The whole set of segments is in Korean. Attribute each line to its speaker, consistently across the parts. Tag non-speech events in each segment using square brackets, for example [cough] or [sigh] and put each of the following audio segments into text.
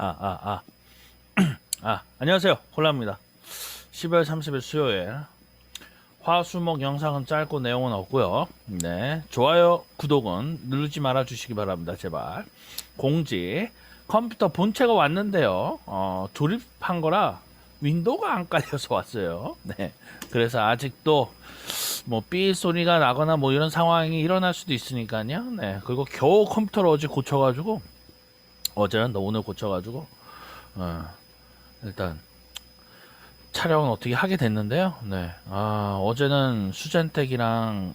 Speaker 1: 아, 아, 아. [clears throat] 아, 안녕하세요. 콜라입니다. 10월 30일 수요일. 화수목 영상은 짧고 내용은 없고요. 네. 좋아요, 구독은 누르지 말아 주시기 바랍니다. 제발. 공지. 컴퓨터 본체가 왔는데요. 어, 조립한 거라 윈도우가 안 깔려서 왔어요. 네. 그래서 아직도 뭐 삐 소리가 나거나 뭐 이런 상황이 일어날 수도 있으니까요. 네. 그리고 겨우 컴퓨터를 어제 고쳐가지고 어제는 너 오늘 고쳐가지고 어, 일단 촬영은 어떻게 하게 됐는데요. 네. 아, 어제는 수젠텍이랑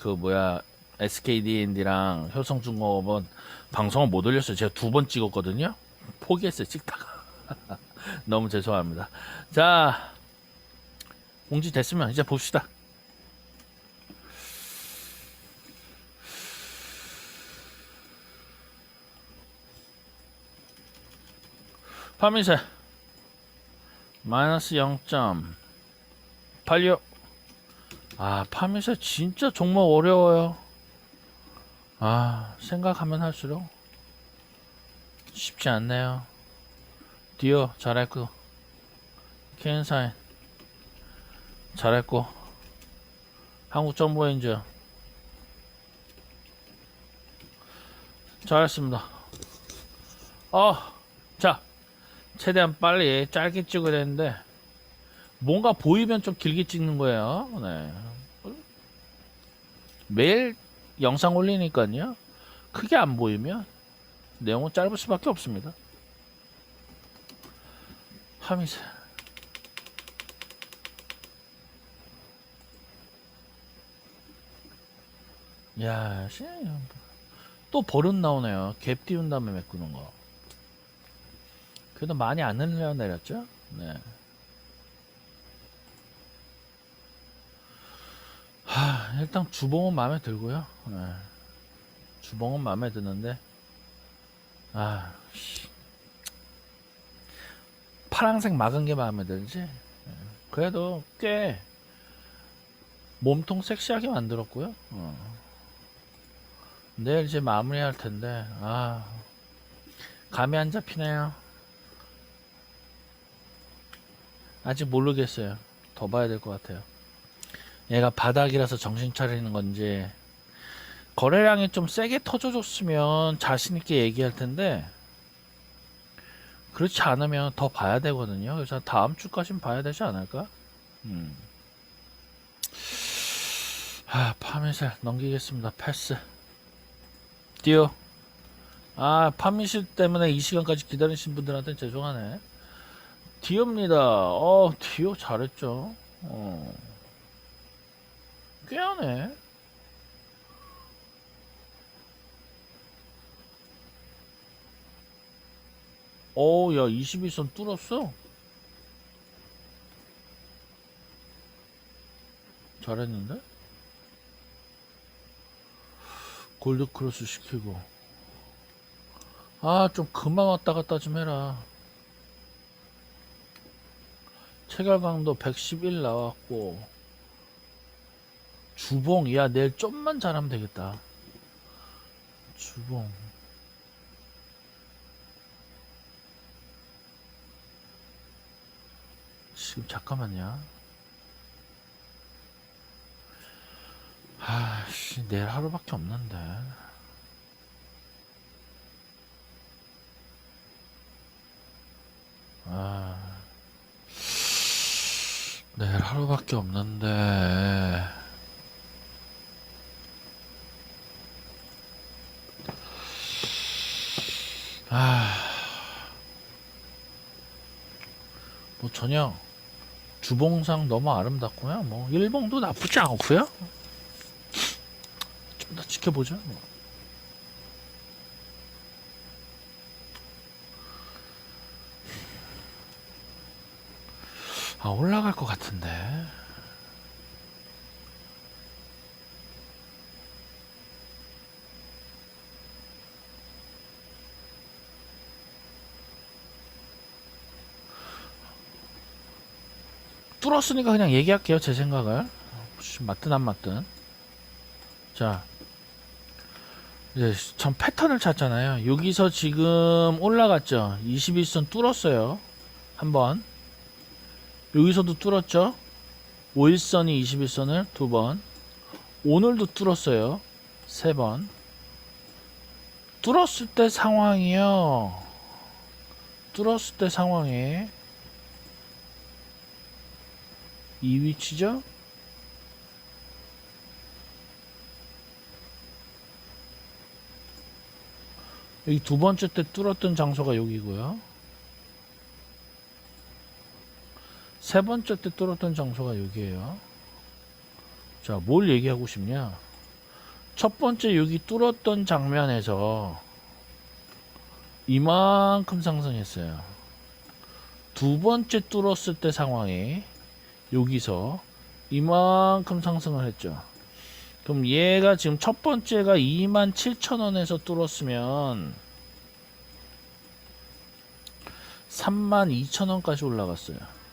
Speaker 1: 그 뭐야 SKDND랑 효성중공업은 방송을 못 올렸어요. 제가 두 번 찍었거든요. 포기했어요. 찍다가 [laughs] 너무 죄송합니다. 자 공지 됐으면 이제 봅시다. 파미세 마이너스 0.86 아 파미세 진짜 종목 어려워요. 아 생각하면 할수록 쉽지 않네요. 디어 잘했고. 켄사인 잘했고. 한국 정보엔저 잘했습니다. 어자 최대한 빨리 짧게 찍어야 되는데 뭔가 보이면 좀 길게 찍는 거예요. 네. 매일 영상 올리니까요. 크게 안 보이면 내용은 짧을 수밖에 없습니다. 하미세. 야, 씨, 또 버릇 나오네요. 갭 띄운 다음에 메꾸는 거. 그래도 많이 안 흘려내렸죠? 네. 하, 일단 주봉은 마음에 들고요. 네. 주봉은 마음에 드는데, 아, 씨. 파랑색 막은 게 마음에 들지? 네. 그래도 꽤 몸통 섹시하게 만들었고요. 어. 내일 이제 마무리할 텐데, 아, 감이 안 잡히네요. 아직 모르겠어요. 더 봐야 될 것 같아요. 얘가 바닥이라서 정신 차리는 건지 거래량이 좀 세게 터져줬으면 자신 있게 얘기할 텐데 그렇지 않으면 더 봐야 되거든요. 그래서 다음 주까진 봐야 되지 않을까? 음. 아, 파미셀 넘기겠습니다. 패스. 띄어. 아, 파미실 때문에 이 시간까지 기다리신 분들한테 죄송하네. 디오입니다. 어, 디오 잘했죠. 어. 꽤 하네. 어, 야, 21선 뚫었어. 잘했는데? 골드 크로스 시키고. 아, 좀 그만 왔다 갔다 좀 해라. 체결 강도 111 나왔고 주봉 야 내일 좀만 잘하면 되겠다. 주봉. 지금 잠깐만요. 아씨 내일 하루밖에 없는데. 아 내일 하루밖에 없는데 아, 뭐 전혀 주봉상 너무 아름답고요. 뭐 일봉도 나쁘지 않고요. 좀 더 지켜보죠. 뭐. 아 올라갈 것 같은데. 뚫었으니까 그냥 얘기할게요 제 생각을 맞든 안 맞든 자 이제 전 패턴을 찾잖아요. 여기서 지금 올라갔죠. 21선 뚫었어요. 한번. 여기서도 뚫었죠. 5일선이 21선을 두 번. 오늘도 뚫었어요. 세 번. 뚫었을 때 상황이요. 뚫었을 때 상황에 이 위치죠. 여기 두 번째 때 뚫었던 장소가 여기고요. 세 번째 때 뚫었던 장소가 여기에요. 자, 뭘 얘기하고 싶냐? 첫 번째 여기 뚫었던 장면에서 이만큼 상승했어요. 두 번째 뚫었을 때 상황에 여기서 이만큼 상승을 했죠. 그럼 얘가 지금 첫 번째가 27,000원에서 뚫었으면 32,000원까지 올라갔어요.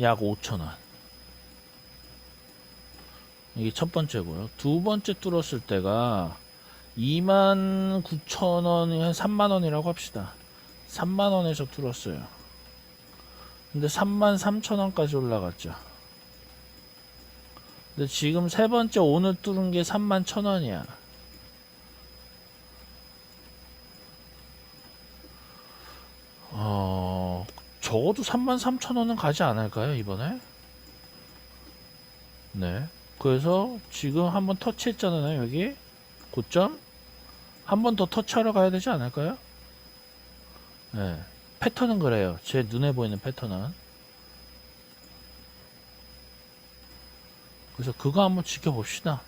Speaker 1: 약 5,000원. 이게 첫 번째고요. 두 번째 뚫었을 때가 29,000원이 한 3만원이라고 합시다. 3만원에서 뚫었어요. 근데 33,000원까지 올라갔죠. 근데 지금 세 번째 오늘 뚫은 게 31,000원이야. 어, 적어도 33,000원은 가지 않을까요, 이번에? 네. 그래서 지금 한번 터치했잖아요, 여기. 고점. 한 번 더 터치하러 가야 되지 않을까요? 네. 패턴은 그래요. 제 눈에 보이는 패턴은. 그래서 그거 한번 지켜봅시다.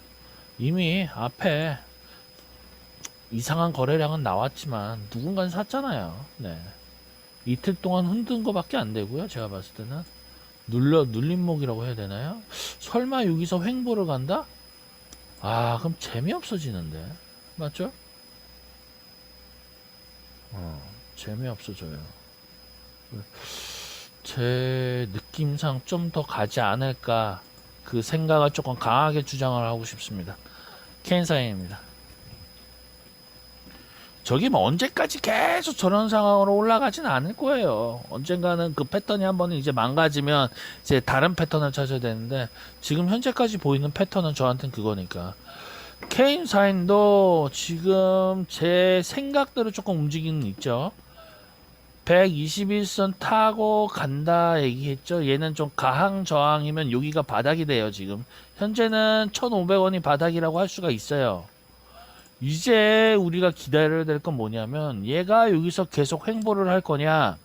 Speaker 1: 이미 앞에 이상한 거래량은 나왔지만 누군가는 샀잖아요. 네. 이틀 동안 흔든 거밖에 안 되고요. 제가 봤을 때는 눌러 눌림목이라고 해야 되나요? 설마 여기서 횡보를 간다? 아, 그럼 재미없어지는데. 맞죠? 어, 재미없어져요. 제 느낌상 좀 더 가지 않을까 그 생각을 조금 강하게 주장을 하고 싶습니다. 켄사인입니다. 저기 뭐 언제까지 계속 저런 상황으로 올라가진 않을 거예요. 언젠가는 그 패턴이 한번 이제 망가지면 이제 다른 패턴을 찾아야 되는데 지금 현재까지 보이는 패턴은 저한테는 그거니까. 케인 사인도 지금 제 생각대로 조금 움직이는 있죠. 121선 타고 간다 얘기했죠. 얘는 좀 가항 저항이면 여기가 바닥이 돼요, 지금. 현재는 1,500원이 바닥이라고 할 수가 있어요. 이제 우리가 기다려야 될 건 뭐냐면 얘가 여기서 계속 횡보를 할 거냐.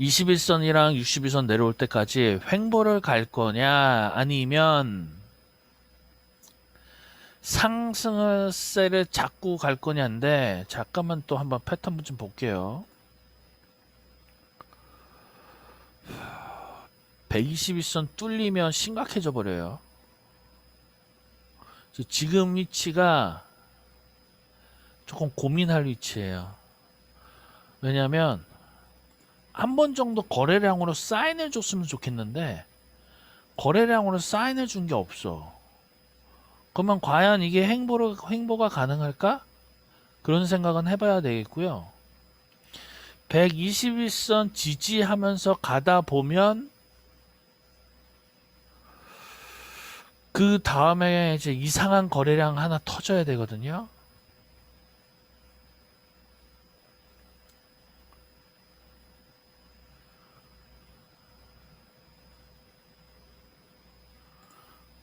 Speaker 1: 21선이랑 62선 내려올 때까지 횡보를 갈 거냐. 아니면 상승을 세를 잡고 갈 거냐인데 잠깐만 또 한번 패턴 좀 볼게요. 121선 뚫리면 심각해져 버려요 지금 위치가 조금 고민할 위치예요. 왜냐면 한 번 정도 거래량으로 사인해 줬으면 좋겠는데 거래량으로 사인해 준게 없어. 그러면 과연 이게 행보로, 행보가 가능할까? 그런 생각은 해봐야 되겠고요. 121선 지지하면서 가다 보면 그 다음에 이제 이상한 거래량 하나 터져야 되거든요.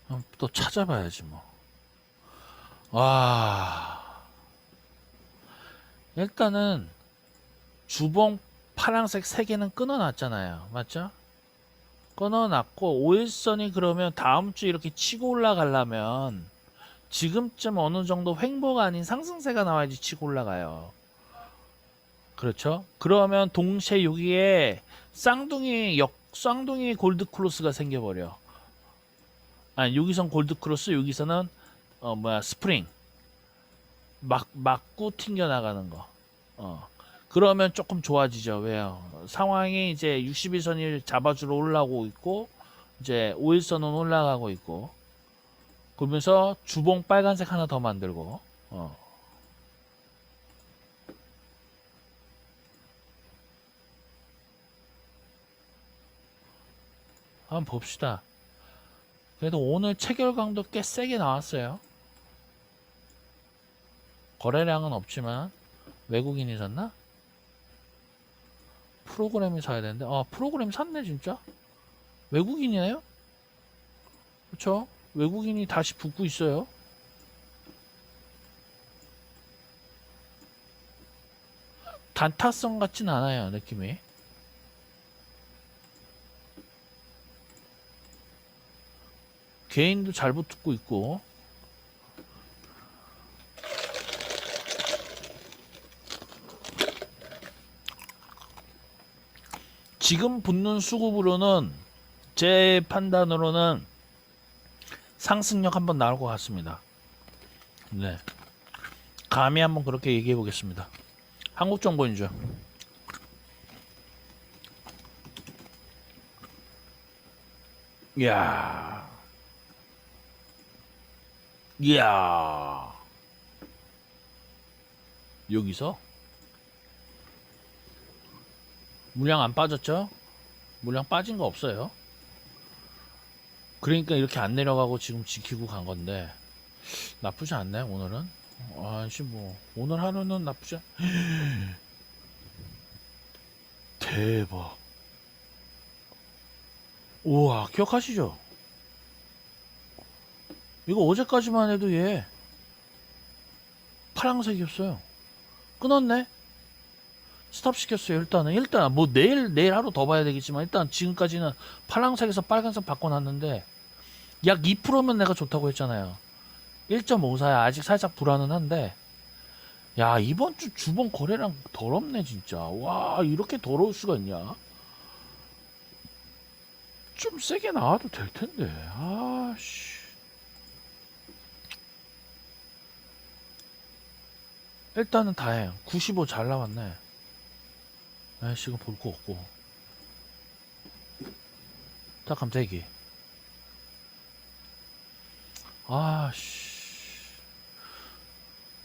Speaker 1: 음, 또 찾아봐야지 뭐. 와. 일단은 주봉 파란색 세 개는 끊어놨잖아요. 맞죠? 끊어놨고 5일선이 그러면 다음 주 이렇게 치고 올라가려면 지금쯤 어느 정도 횡보가 아닌 상승세가 나와야지 치고 올라가요. 그렇죠? 그러면 동시에 여기에 쌍둥이 역 쌍둥이 골드 크로스가 생겨버려. 아 여기선 골드 크로스 여기서는 어 뭐야 스프링 막 맞고 튕겨 나가는 거. 어. 그러면 조금 좋아지죠. 왜요? 상황이 이제 61선이 잡아주러 올라오고 있고 이제 5일선은 올라가고 있고 그러면서 주봉 빨간색 하나 더 만들고 어. 한번 봅시다. 그래도 오늘 체결강도 꽤 세게 나왔어요. 거래량은 없지만 외국인이 샀나? 프로그램이 사야 되는데 아 프로그램 샀네 진짜 외국인이에요? 그쵸? 외국인이 다시 붙고 있어요. 단타성 같진 않아요 느낌이. 개인도 잘 붙고 있고 지금 붙는 수급으로는 제 판단으로는 상승력 한번 나올 것 같습니다. 네. 감히 한번 그렇게 얘기해 보겠습니다. 한국 정보인죠. 이야. 이야. 여기서 물량 안 빠졌죠? 물량 빠진 거 없어요. 그러니까 이렇게 안 내려가고 지금 지키고 간 건데 나쁘지 않네 오늘은. 아씨 뭐 오늘 하루는 나쁘지 않. [gasps] 대박. 우와 기억하시죠? 이거 어제까지만 해도 얘 파랑색이었어요. 끊었네. 스탑 시켰어요. 일단은 일단 뭐 내일 내일 하루 더 봐야 되겠지만 일단 지금까지는 파랑색에서 빨간색 바꿔놨는데 약 2%면 내가 좋다고 했잖아요. 1.54야 아직 살짝 불안은 한데 야 이번 주 주봉 거래량 더럽네 진짜. 와 이렇게 더러울 수가 있냐? 좀 세게 나와도 될 텐데. 아씨. 일단은 다행. 95 잘 나왔네. 아이씨, 이거 볼 거 없고. 딱감 대기. 아씨.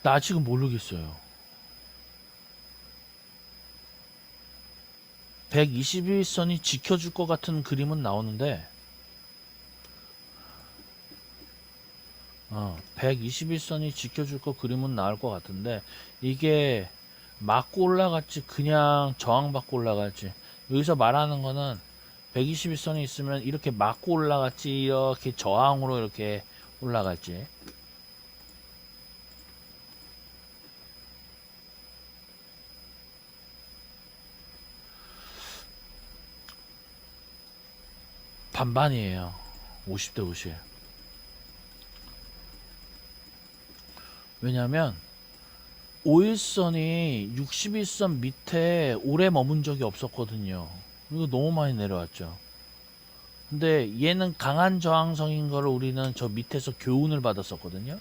Speaker 1: 나 아직은 모르겠어요. 121선이 지켜줄 것 같은 그림은 나오는데, 어, 121선이 지켜줄 거 그림은 나올 것 같은데, 이게 맞고 올라갈지 그냥 저항받고 올라갈지. 여기서 말하는 거는 121선이 있으면 이렇게 맞고 올라갈지 이렇게 저항으로 이렇게 올라갈지. 반반이에요. 50대 50 왜냐면 5일선이 61선 밑에 오래 머문 적이 없었거든요. 이거 너무 많이 내려왔죠. 근데 얘는 강한 저항성인 거를 우리는 저 밑에서 교훈을 받았었거든요.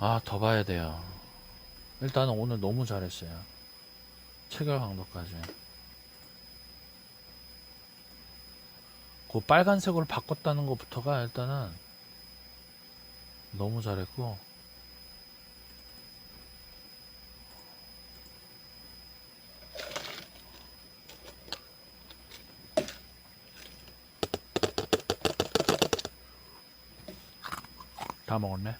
Speaker 1: 아, 더 봐야 돼요. 일단은 오늘 너무 잘했어요. 체결 강도까지. 그 빨간색으로 바꿨다는 것부터가 일단은 너무 잘했고 다 먹었네.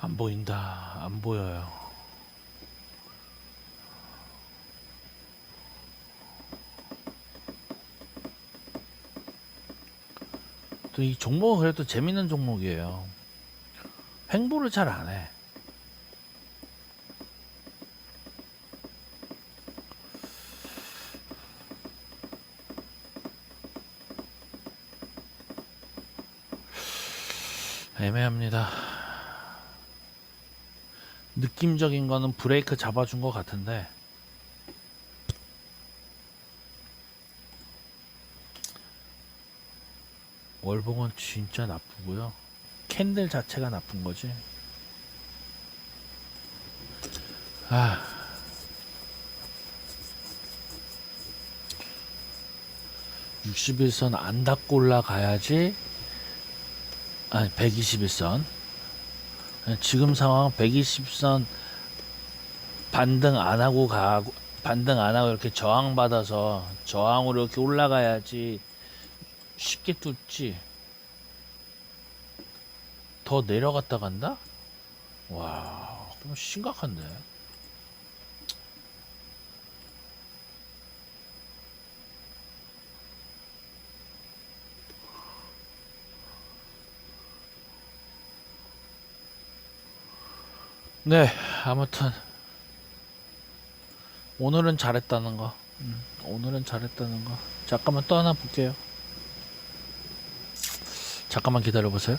Speaker 1: 안 보인다. 안 보여요. 또 이 종목은 그래도 재밌는 종목이에요. 횡보를 잘 안 해. 애매합니다. 느낌적인 거는 브레이크 잡아준 것 같은데 월봉은 진짜 나쁘고요. 캔들 자체가 나쁜 거지. 아. (61선) 안 닫고 올라가야지 아니 (121선) 지금 상황 120선 반등 안 하고 가고 반등 안 하고 이렇게 저항 받아서 저항으로 이렇게 올라가야지 쉽게 뚫지 더 내려갔다 간다? 와 그럼 심각한데 네 아무튼. 오늘은 잘했다는 거. 음, 오늘은 잘했다는 거. 잠깐만 또 하나 볼게요. 잠깐만 기다려 보세요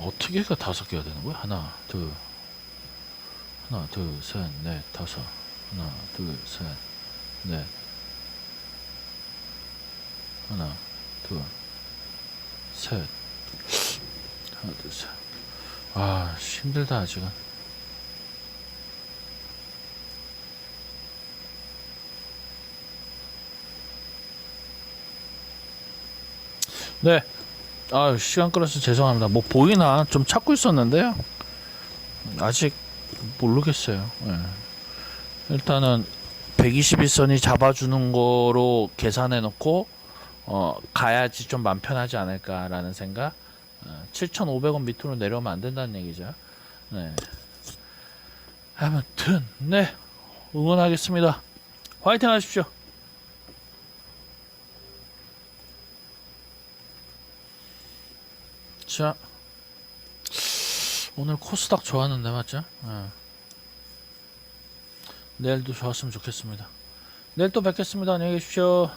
Speaker 1: 어떻게 해가 다섯 개가 되는 거야? 하나, 둘, 하나, 둘, 셋, 넷, 다섯, 하나, 둘, 셋, 넷, 하나, 둘, 셋, 하나, 둘, 셋. 아, 힘들다 아직은. 네, 아 시간 끌어서 죄송합니다. 뭐 보이나 좀 찾고 있었는데요. 아직 모르겠어요. 예. 일단은 121선이 잡아주는 거로 계산해 놓고 어 가야지 좀 마음 편하지 않을까라는 생각. 어, 7,500원 밑으로 내려오면 안 된다는 얘기죠. 네. 아무튼 네 응원하겠습니다. 화이팅 하십시오. 자 오늘 코스닥 좋았는데 맞죠? 예. 내일도 좋았으면 좋겠습니다. 내일 또 뵙겠습니다. 안녕히 계십시오.